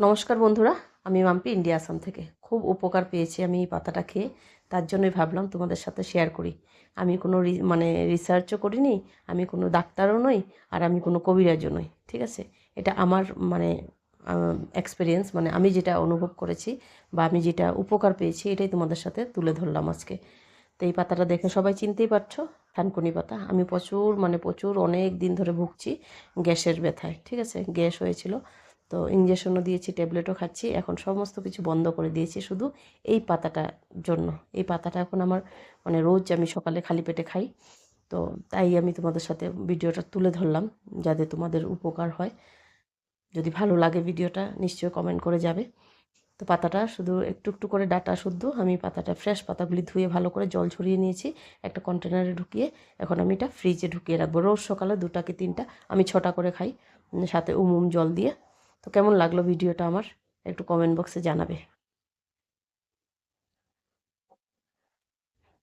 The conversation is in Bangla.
নমস্কার বন্ধুরা, আমি মাম্পি ইন্ডিয়া আসাম থেকে। খুব উপকার পেয়েছি আমি এই পাতাটা খেয়ে, তার জন্যই ভাবলাম তোমাদের সাথে শেয়ার করি। আমি কোনো মানে রিসার্চও করিনি, আমি কোনো ডাক্তারও নই, আর আমি কোনো কবিরাজও নই, ঠিক আছে? এটা আমার মানে এক্সপিরিয়েন্স মানে আমি যেটা অনুভব করেছি বা আমি যেটা উপকার পেয়েছি, এটাই তোমাদের সাথে তুলে ধরলাম আজকে। তো এই পাতাটা দেখে সবাই চিনতেই পারছ, থানকুনি পাতা। আমি প্রচুর মানে প্রচুর অনেক দিন ধরে ভুগছি গ্যাসের ব্যথায়, ঠিক আছে? গ্যাস হয়েছিল তো ইঞ্জেকশনও দিয়েছি ট্যাবলেটও খাচ্ছি। এখন সমস্ত কিছু বন্ধ করে দিয়েছি শুধু এই পাতাটার জন্য। এই পাতাটা এখন আমার মানে রোজ আমি সকালে খালি পেটে খাই। তো তাই আমি তোমাদের সাথে ভিডিওটা তুলে ধরলাম, যাতে তোমাদের উপকার হয়। যদি ভালো লাগে ভিডিওটা, নিশ্চয়ই কমেন্ট করে যাবে। তো পাতাটা শুধু একটু একটু করে ডাটা শুদ্ধ, আমি পাতাটা ফ্রেশ পাতাগুলি ধুয়ে ভালো করে জল ছড়িয়ে নিয়েছি, একটা কন্টেনারে ঢুকিয়ে। এখন আমি এটা ফ্রিজে ঢুকিয়ে রাখব। রোজ সকালে দুটা কি তিনটা আমি ছটা করে খাই, সাথে উমুম জল দিয়ে। তো কেমন লাগল ভিডিওটা আমার? একটু কমেন্ট বক্সে জানাবে।